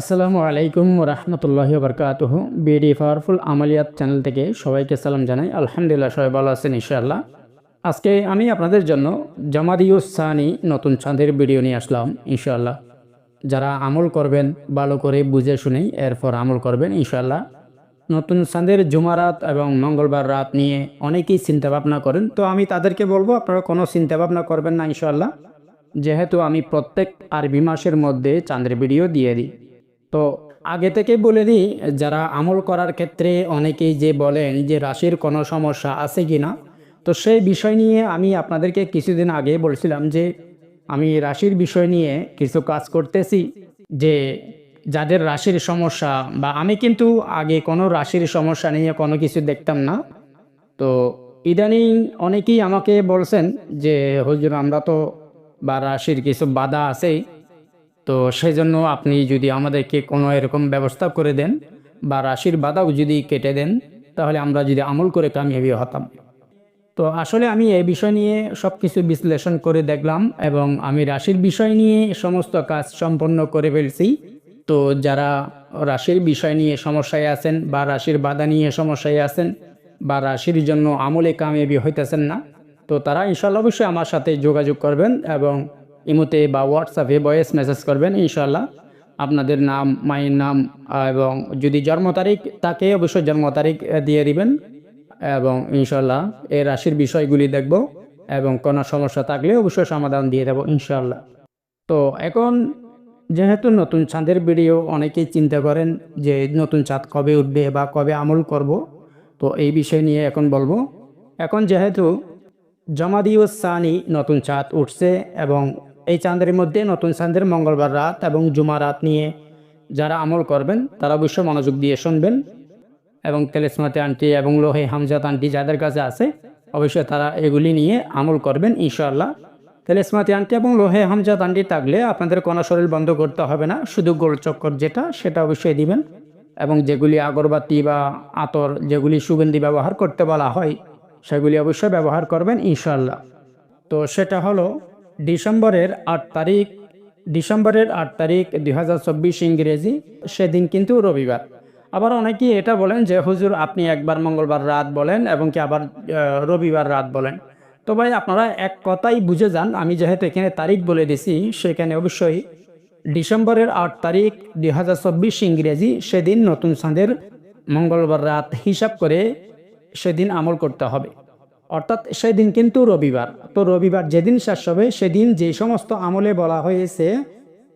আসসালামু আলাইকুম রহমতুল্লাহি বরকাতুহ। বিডি পাওয়ারফুল আমালিয়াত চ্যানেল থেকে সবাইকে সালাম জানাই। আলহামদুলিল্লাহ, সবাই ভালো আছেন ইনশাআল্লাহ। আজকে আমি আপনাদের জন্য জামাদিউস সানি নতুন চাঁদের ভিডিও নিয়ে আসলাম ইনশাআল্লাহ। যারা আমল করবেন, ভালো করে বুঝে শুনেই এরপর আমল করবেন ইনশাআল্লাহ। নতুন চাঁদের জুমারাত এবং মঙ্গলবার রাত নিয়ে অনেকেই চিন্তা ভাবনা করেন। তো আমি তাদেরকে বলব, আপনারা কোনো চিন্তা ভাবনা করবেন না ইনশাআল্লাহ। যেহেতু আমি প্রত্যেক আরবি মাসের মধ্যে চাঁদের ভিডিও দিয়ে দিই। তো আগে থেকে বলে দিই, যারা আমল করার ক্ষেত্রে অনেকেই যে বলেন যে রাশির কোনো সমস্যা আছে কি না, তো সেই বিষয় নিয়ে আমি আপনাদেরকে কিছুদিন আগে বলছিলাম যে আমি রাশির বিষয় নিয়ে কিছু কাজ করতেছি, যে যাদের রাশির সমস্যা বা আমি কিন্তু আগে কোনো রাশির সমস্যা নিয়ে কোনো কিছু দেখতাম না। তো ইদানিং অনেকেই আমাকে বলছেন যে, হুজুর, আমরা তো বা রাশির কিছু বাধা আছেই। তো সেই জন্য আপনি যদি আমাদেরকে কোনো এরকম ব্যবস্থা করে দেন বা রাশির বাধাও যদি কেটে দেন, তাহলে আমরা যদি আমল করে কামিয়াবি হতাম। তো আসলে আমি এই বিষয় নিয়ে সব কিছু বিশ্লেষণ করে দেখলাম এবং আমি রাশির বিষয় নিয়ে সমস্ত কাজ সম্পন্ন করে ফেলছি। তো যারা রাশির বিষয় নিয়ে সমস্যায় আছেন বা রাশির বাধা নিয়ে সমস্যায় আছেন বা রাশির জন্য আমলে কামিয়াবি হইতেছেন না, তো তারা ইনশাল্লাহ অবশ্যই আমার সাথে যোগাযোগ করবেন এবং ইমোতে বা হোয়াটসঅ্যাপে ভয়েস মেসেজ করবেন ইনশাল্লাহ আপনাদের নাম, মায়ের নাম এবং যদি জন্ম তারিখ তাকে অবশ্যই জন্ম তারিখ দিয়ে দিবেন এবং ইনশাল্লাহ এই রাশির বিষয়গুলি দেখব এবং কোনো সমস্যা থাকলে অবশ্যই সমাধান দিয়ে দেবো ইনশাল্লাহ তো এখন যেহেতু নতুন চাঁদের ভিডিও, অনেকেই চিন্তা করেন যে নতুন চাঁদ কবে উঠবে বা কবে আমল করব, তো এই বিষয় নিয়ে এখন বলব। এখন যেহেতু জমা জমাদিউস সানি নতুন চাঁদ উঠছে এবং এই চাঁদের মধ্যে নতুন চাঁদের মঙ্গলবার রাত এবং জুমা রাত নিয়ে যারা আমল করবেন, তারা অবশ্যই মনোযোগ দিয়ে শুনবেন। এবং তেলেসমাতে আন্টি এবং লোহে হামজাত আন্টি যাদের কাছে আছে, অবশ্যই তারা এগুলি নিয়ে আমল করবেন ইনশাআল্লাহ। তেলেসমাতি আন্টি এবং লোহে হামজাত আন্টি থাকলে আপনাদের কোনো শরীর বন্ধ করতে হবে না, শুধু গোল চক্কর যেটা, সেটা অবশ্যই দিবেন। এবং যেগুলি আগরবাতি বা আতর, যেগুলি সুগন্ধি ব্যবহার করতে বলা হয়, সেগুলি অবশ্যই ব্যবহার করবেন ইনশাআল্লাহ। তো সেটা হলো ডিসেম্বরের আট তারিখ, ডিসেম্বরের আট তারিখ দু হাজার চব্বিশ ইংরেজি, সেদিন কিন্তু রবিবার। আবার অনেকেই এটা বলেন যে, হুজুর, আপনি একবার মঙ্গলবার রাত বলেন এবং কি আবার রবিবার রাত বলেন? তো ভাই, আপনারা এক কথাই বুঝে যান। আমি যেহেতু এখানে তারিখ বলে দিছি, সেখানে অবশ্যই ডিসেম্বরের আট তারিখ দু হাজার চব্বিশ ইংরেজি, সেদিন নতুন চাঁদের মঙ্গলবার রাত হিসাব করে সেদিন আমল করতে হবে। অর্থাৎ সেদিন কিন্তু রবিবার। তো রবিবার যেদিন শেষ হবে, সেদিন যে সমস্ত আমলে বলা হয়েছে,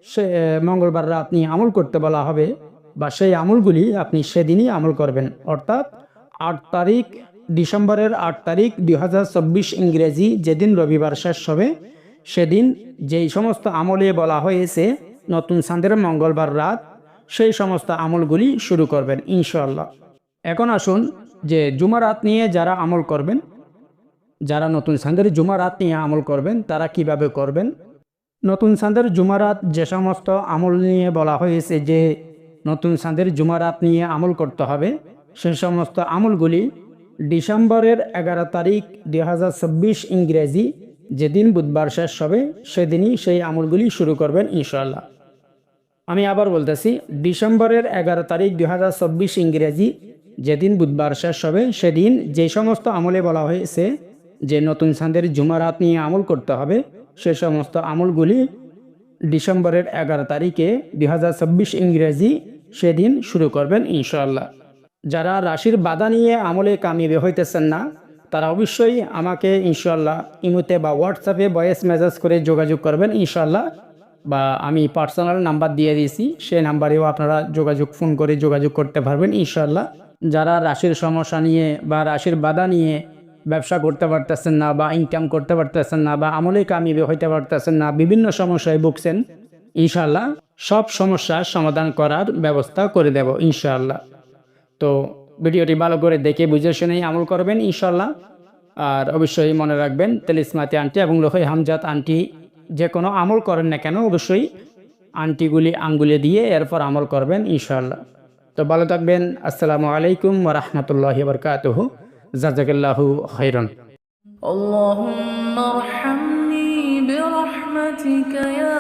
সে মঙ্গলবার রাত নিয়ে আমল করতে বলা হবে, বা সেই আমলগুলি আপনি সেদিনই আমল করবেন। অর্থাৎ আট তারিখ ডিসেম্বরের আট তারিখ দু হাজার চব্বিশ ইংরেজি যেদিন রবিবার শেষ হবে, সেদিন যেই সমস্ত আমলে বলা হয়েছে, নতুন চাঁদের মঙ্গলবার রাত, সেই সমস্ত আমলগুলি শুরু করবেন ইনশাল্লাহ এখন আসুন যে জুমারাত নিয়ে যারা আমল করবেন যারা নতুন চাঁদের জুমারাত নিয়ে আমল করবেন, তারা কীভাবে করবেন? নতুন চাঁদের জুমারাত যে সমস্ত আমল নিয়ে বলা হয়েছে যে নতুন চাঁদের জুমারাত নিয়ে আমল করতে হবে, সে সমস্ত আমলগুলি ডিসেম্বরের এগারো তারিখ দু হাজার চব্বিশ ইংরেজি যেদিন বুধবার শেষ হবে, সেদিনই সেই আমলগুলি শুরু করবেন ইনশাল্লাহ আমি আবার বলতেছি, ডিসেম্বরের এগারো তারিখ দু হাজার চব্বিশ ইংরেজি যেদিন বুধবার শেষ হবে, সেদিন যে সমস্ত আমলে বলা হয়েছে যে নতুন চাঁদের জুমারাত নিয়ে আমল করতে হবে, সে সমস্ত আমলগুলি ডিসেম্বরের এগারো তারিখে দুই ইংরেজি সেদিন শুরু করবেন ইনশাল্লাহ যারা রাশির বাধা নিয়ে আমলে কামিয়ে হইতেছেন না, তারা অবশ্যই আমাকে ইনশাল্লাহ ইমুতে বা হোয়াটসঅ্যাপে ভয়েস মেসেজ করে যোগাযোগ করবেন ইনশাল্লাহ বা আমি পার্সোনাল নাম্বার দিয়ে দিয়েছি, সে নাম্বারেও আপনারা যোগাযোগ, ফোন করে যোগাযোগ করতে পারবেন ইনশাল্লাহ যারা রাশির সমস্যা নিয়ে বা রাশির বাধা নিয়ে ব্যবসা করতে পারতেছেন না বা ইনকাম করতে পারতেছেন না বা আমলে কামিয়ে হইতে পারতেছেন না, বিভিন্ন সমস্যায় ভুগছেন ইনশাল্লাহ সব সমস্যার সমাধান করার ব্যবস্থা করে দেব ইনশাল্লাহ তো ভিডিওটি ভালো করে দেখে বুঝে শুনেই আমল করবেন ইনশাল্লাহ আর অবশ্যই মনে রাখবেন, তেলিসমাতি আন্টি এবং লোহে হামজাত আন্টি যে কোনো আমল করেন না কেন, অবশ্যই আন্টিগুলি আঙ্গুলে দিয়ে এরপর আমল করবেন ইনশাল্লাহ তো ভালো থাকবেন, আসসালামু আলাইকুম ওরহমতুল্লাহ বরকাতহ। জাজাকাল্লাহু খৈরন اللهم ارحمني برحمتك يا